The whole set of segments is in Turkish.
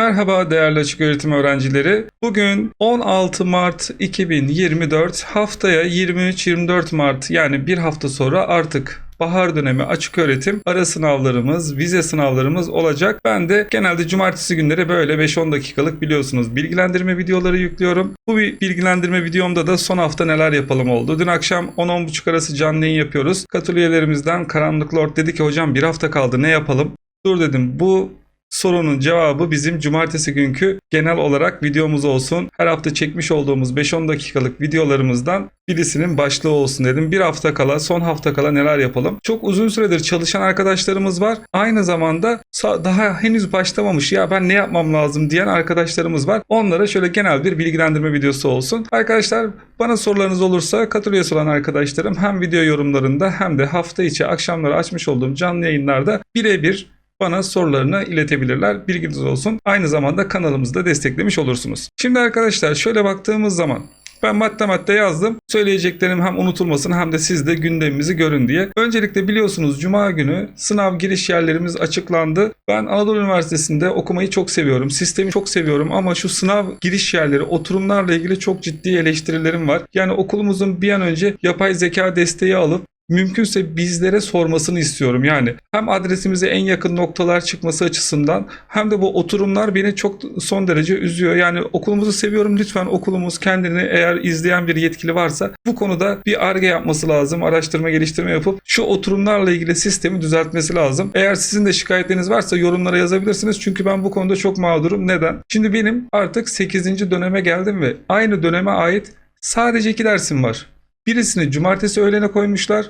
Merhaba değerli açık öğretim öğrencileri. Bugün 16 Mart 2024 haftaya 23-24 Mart yani bir hafta sonra artık bahar dönemi açık öğretim ara sınavlarımız, vize sınavlarımız olacak. Ben de genelde cumartesi günleri böyle 5-10 dakikalık biliyorsunuz bilgilendirme videoları yüklüyorum. Bu bir bilgilendirme videomda da son hafta neler yapalım oldu. Dün akşam 10-10.30 arası canlı yayın yapıyoruz. Katıl üyelerimizden Karanlık Lord dedi ki hocam bir hafta kaldı ne yapalım? Dur dedim bu sorunun cevabı bizim cumartesi günkü genel olarak videomuz olsun. Her hafta çekmiş olduğumuz 5-10 dakikalık videolarımızdan birisinin başlığı olsun dedim. Bir hafta kala, son hafta kala neler yapalım? Çok uzun süredir çalışan arkadaşlarımız var. Aynı zamanda daha henüz başlamamış ya ben ne yapmam lazım diyen arkadaşlarımız var. Onlara şöyle genel bir bilgilendirme videosu olsun. Arkadaşlar bana sorularınız olursa katıl üyesi olan arkadaşlarım hem video yorumlarında hem de hafta içi akşamları açmış olduğum canlı yayınlarda birebir bana sorularını iletebilirler. Bilginiz olsun. Aynı zamanda kanalımızı da desteklemiş olursunuz. Şimdi arkadaşlar şöyle baktığımız zaman ben madde madde yazdım. Söyleyeceklerim hem unutulmasın hem de siz de gündemimizi görün diye. Öncelikle biliyorsunuz Cuma günü sınav giriş yerlerimiz açıklandı. Ben Anadolu Üniversitesi'nde okumayı çok seviyorum. Sistemi çok seviyorum ama şu sınav giriş yerleri, oturumlarla ilgili çok ciddi eleştirilerim var. Yani okulumuzun bir an önce yapay zeka desteği alıp mümkünse bizlere sormasını istiyorum. Yani hem adresimize en yakın noktalar çıkması açısından hem de bu oturumlar beni çok son derece üzüyor. Yani okulumuzu seviyorum. Lütfen okulumuz kendini eğer izleyen bir yetkili varsa bu konuda bir arge yapması lazım. Araştırma geliştirme yapıp şu oturumlarla ilgili sistemi düzeltmesi lazım. Eğer sizin de şikayetleriniz varsa yorumlara yazabilirsiniz. Çünkü ben bu konuda çok mağdurum. Neden? Şimdi benim artık 8. döneme geldim ve aynı döneme ait sadece iki dersim var. Birisini cumartesi öğlene koymuşlar.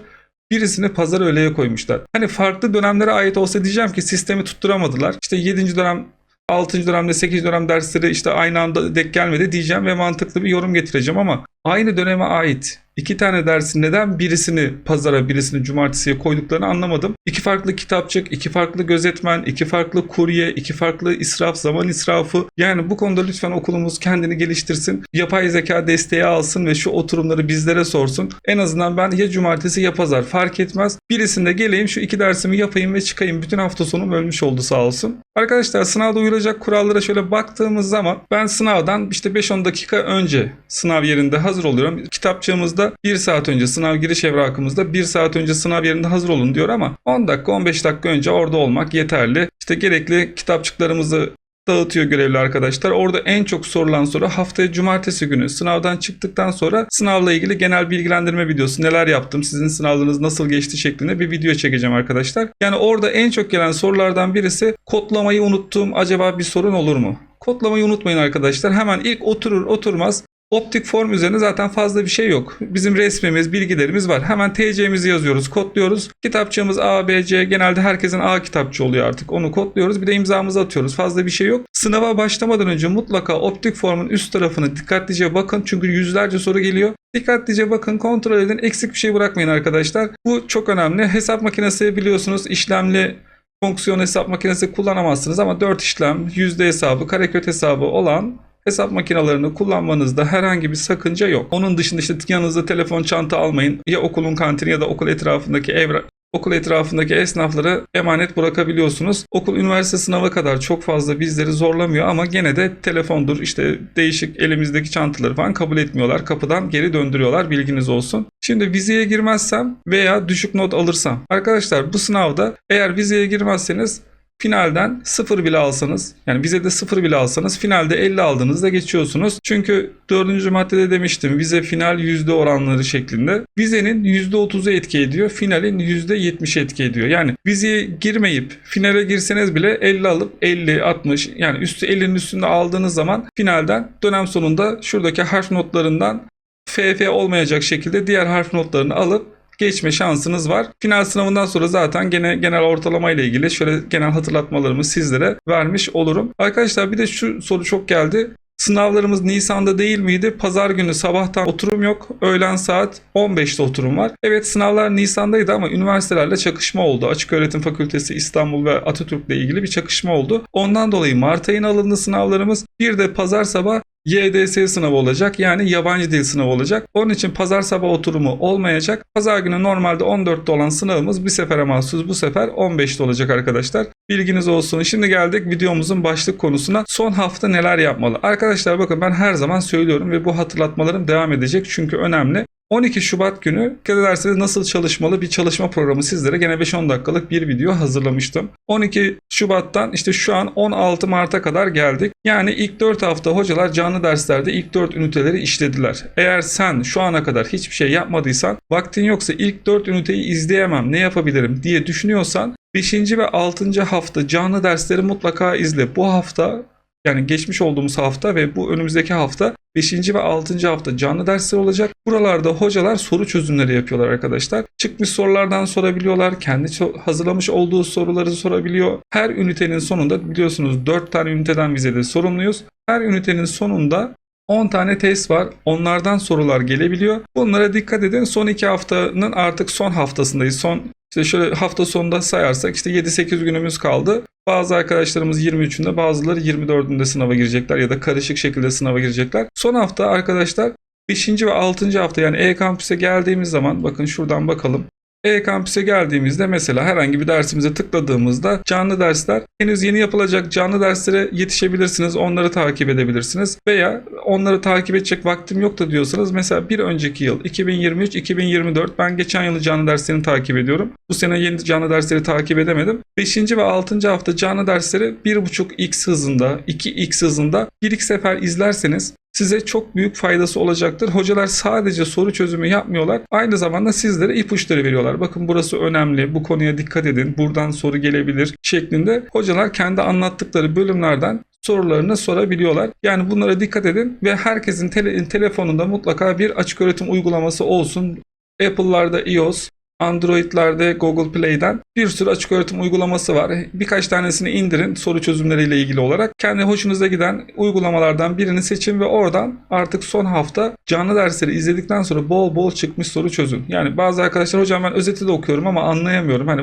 Birisini pazar öğleye koymuşlar. Hani farklı dönemlere ait olsa diyeceğim ki sistemi tutturamadılar. İşte 7. dönem 6. dönemde 8. dönem dersleri işte aynı anda denk gelmedi diyeceğim ve mantıklı bir yorum getireceğim ama aynı döneme ait iki tane dersin neden birisini pazara birisini cumartesiye koyduklarını anlamadım. İki farklı kitapçık, iki farklı gözetmen, iki farklı kurye, iki farklı israf, zaman israfı. Yani bu konuda lütfen okulumuz kendini geliştirsin. Yapay zeka desteği alsın ve şu oturumları bizlere sorsun. En azından ben ya cumartesi ya pazar fark etmez. Birisinde geleyim şu iki dersimi yapayım ve çıkayım. Bütün hafta sonum ölmüş oldu sağ olsun. Arkadaşlar sınavda uyulacak kurallara şöyle baktığımız zaman ben sınavdan işte 5-10 dakika önce sınav yerinde oluyorum. Kitapçığımızda 1 saat önce sınav giriş evrakımızda 1 saat önce sınav yerinde hazır olun diyor ama 10 dakika 15 dakika önce orada olmak yeterli. İşte gerekli kitapçıklarımızı dağıtıyor görevli arkadaşlar. Orada en çok sorulan soru haftaya cumartesi günü sınavdan çıktıktan sonra sınavla ilgili genel bilgilendirme videosu. Neler yaptım, sizin sınavlarınız nasıl geçti şeklinde bir video çekeceğim arkadaşlar. Yani orada en çok gelen sorulardan birisi kodlamayı unuttum acaba bir sorun olur mu? Kodlamayı unutmayın arkadaşlar. Hemen ilk oturur oturmaz Optik form üzerine zaten fazla bir şey yok. Bizim resmimiz, bilgilerimiz var. Hemen TC'mizi yazıyoruz, kodluyoruz. Kitapçığımız A, B, C. Genelde herkesin A kitapçı oluyor artık. Onu kodluyoruz. Bir de imzamızı atıyoruz. Fazla bir şey yok. Sınava başlamadan önce mutlaka optik formun üst tarafını dikkatlice bakın. Çünkü yüzlerce soru geliyor. Dikkatlice bakın, kontrol edin. Eksik bir şey bırakmayın arkadaşlar. Bu çok önemli. Hesap makinesi biliyorsunuz işlemli fonksiyon hesap makinesi kullanamazsınız ama 4 işlem, yüzde hesabı, karekök hesabı olan hesap makinelerini kullanmanızda herhangi bir sakınca yok. Onun dışında işte yanınızda telefon çanta almayın. Ya okulun kantini ya da okul etrafındaki ev okul etrafındaki esnaflara emanet bırakabiliyorsunuz. Okul üniversite sınava kadar çok fazla bizleri zorlamıyor ama gene de telefondur işte değişik elimizdeki çantaları falan kabul etmiyorlar. Kapıdan geri döndürüyorlar bilginiz olsun. Şimdi vizeye girmezsem veya düşük not alırsam arkadaşlar bu sınavda eğer vizeye girmezseniz finalden 0 bile alsanız yani vizede 0 bile alsanız finalde 50 aldığınızda geçiyorsunuz. Çünkü 4. maddede demiştim vize final yüzde oranları şeklinde. Vizenin %30'u etki ediyor. Finalin %70 etki ediyor. Yani vizeye girmeyip finale girseniz bile 50 alıp 50 60 yani üstü 50'nin üstünde aldığınız zaman finalden dönem sonunda şuradaki harf notlarından FF olmayacak şekilde diğer harf notlarını alıp geçme şansınız var. Final sınavından sonra zaten gene genel ortalama ile ilgili şöyle genel hatırlatmalarımı sizlere vermiş olurum. Arkadaşlar bir de şu soru çok geldi. Sınavlarımız Nisan'da değil miydi? Pazar günü sabahtan oturum yok. Öğlen saat 15'te oturum var. Evet sınavlar Nisan'daydı ama üniversitelerle çakışma oldu. Açık Öğretim Fakültesi İstanbul ve Atatürk'le ilgili bir çakışma oldu. Ondan dolayı Mart ayına alındı sınavlarımız. Bir de pazar sabah YDS sınavı olacak. Yani yabancı dil sınavı olacak. Onun için pazar sabah oturumu olmayacak. Pazar günü normalde 14'te olan sınavımız bir sefere mahsus bu sefer 15'te olacak arkadaşlar. Bilginiz olsun. Şimdi geldik videomuzun başlık konusuna. Son hafta neler yapmalı? Arkadaşlar bakın ben her zaman söylüyorum ve bu hatırlatmalarım devam edecek çünkü önemli. 12 Şubat günü dikkat ederseniz nasıl çalışmalı bir çalışma programı sizlere gene 5-10 dakikalık bir video hazırlamıştım. 12 Şubat'tan işte şu an 16 Mart'a kadar geldik. Yani ilk 4 hafta hocalar canlı derslerde ilk 4 üniteleri işlediler. Eğer sen şu ana kadar hiçbir şey yapmadıysan, vaktin yoksa ilk 4 üniteyi izleyemem ne yapabilirim diye düşünüyorsan 5. ve 6. hafta canlı dersleri mutlaka izle. Bu hafta yani geçmiş olduğumuz hafta ve bu önümüzdeki hafta 5. ve 6. hafta canlı dersler olacak. Buralarda hocalar soru çözümleri yapıyorlar arkadaşlar. Çıkmış sorulardan sorabiliyorlar. Kendi hazırlamış olduğu soruları sorabiliyor. Her ünitenin sonunda biliyorsunuz 4 tane üniteden vizede sorumluyuz. Her ünitenin sonunda 10 tane test var. Onlardan sorular gelebiliyor. Bunlara dikkat edin. Son 2 haftanın artık son haftasındayız. Son işte şöyle hafta sonunda sayarsak işte 7-8 günümüz kaldı. Bazı arkadaşlarımız 23'ünde bazıları 24'ünde sınava girecekler ya da karışık şekilde sınava girecekler. Son hafta arkadaşlar 5. ve 6. hafta yani E-Kampüs'e geldiğimiz zaman bakın şuradan bakalım. E-Kampüs'e geldiğimizde mesela herhangi bir dersimize tıkladığımızda canlı dersler henüz yeni yapılacak canlı derslere yetişebilirsiniz. Onları takip edebilirsiniz. Veya onları takip edecek vaktim yok da diyorsanız mesela bir önceki yıl 2023-2024 ben geçen yılı canlı derslerini takip ediyorum. Bu sene yeni canlı dersleri takip edemedim. 5. ve 6. hafta canlı dersleri 1.5x hızında, 2x hızında bir iki sefer izlerseniz size çok büyük faydası olacaktır. Hocalar sadece soru çözümü yapmıyorlar. Aynı zamanda sizlere ipuçları veriyorlar. Bakın burası önemli. Bu konuya dikkat edin. Buradan soru gelebilir şeklinde. Hocalar kendi anlattıkları bölümlerden sorularını sorabiliyorlar. Yani bunlara dikkat edin ve herkesin tele- telefonunda mutlaka bir açık öğretim uygulaması olsun. Apple'larda iOS, Android'lerde Google Play'den bir sürü açık öğretim uygulaması var. Birkaç tanesini indirin soru çözümleriyle ilgili olarak. Kendi hoşunuza giden uygulamalardan birini seçin ve oradan artık son hafta canlı dersleri izledikten sonra bol bol çıkmış soru çözün. Yani bazı arkadaşlar hocam ben özeti de okuyorum ama anlayamıyorum. Hani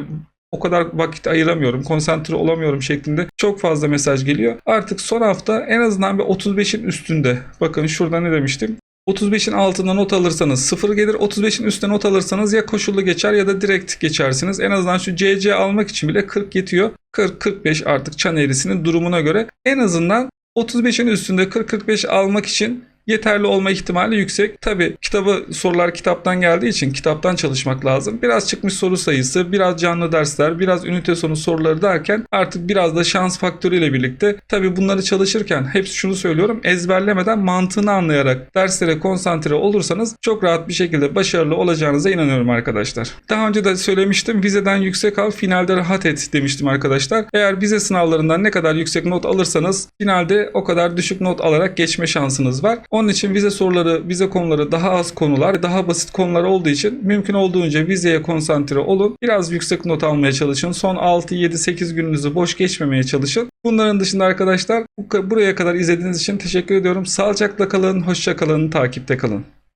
o kadar vakit ayıramıyorum, konsantre olamıyorum şeklinde çok fazla mesaj geliyor. Artık son hafta en azından bir 35'in üstünde. Bakın şurada ne demiştim? 35'in altında not alırsanız 0 gelir. 35'in üstüne not alırsanız ya koşullu geçer ya da direkt geçersiniz. En azından şu CC almak için bile 40 yetiyor. 40-45 artık çan eğrisinin durumuna göre. En azından 35'in üstünde 40-45 almak için yeterli olma ihtimali yüksek. Tabi kitabı sorular kitaptan geldiği için kitaptan çalışmak lazım. Biraz çıkmış soru sayısı, biraz canlı dersler, biraz ünite sonu soruları derken artık biraz da şans faktörüyle birlikte tabi bunları çalışırken hepsi şunu söylüyorum ezberlemeden mantığını anlayarak derslere konsantre olursanız çok rahat bir şekilde başarılı olacağınıza inanıyorum arkadaşlar. Daha önce de söylemiştim vizeden yüksek al finalde rahat et demiştim arkadaşlar. Eğer vize sınavlarından ne kadar yüksek not alırsanız finalde o kadar düşük not alarak geçme şansınız var. Onun için vize soruları, vize konuları daha az konular, daha basit konular olduğu için mümkün olduğunca vizeye konsantre olun. Biraz yüksek not almaya çalışın. Son 6, 7, 8 gününüzü boş geçmemeye çalışın. Bunların dışında arkadaşlar bu- buraya kadar izlediğiniz için teşekkür ediyorum. Sağlıcakla kalın, hoşça kalın, takipte kalın.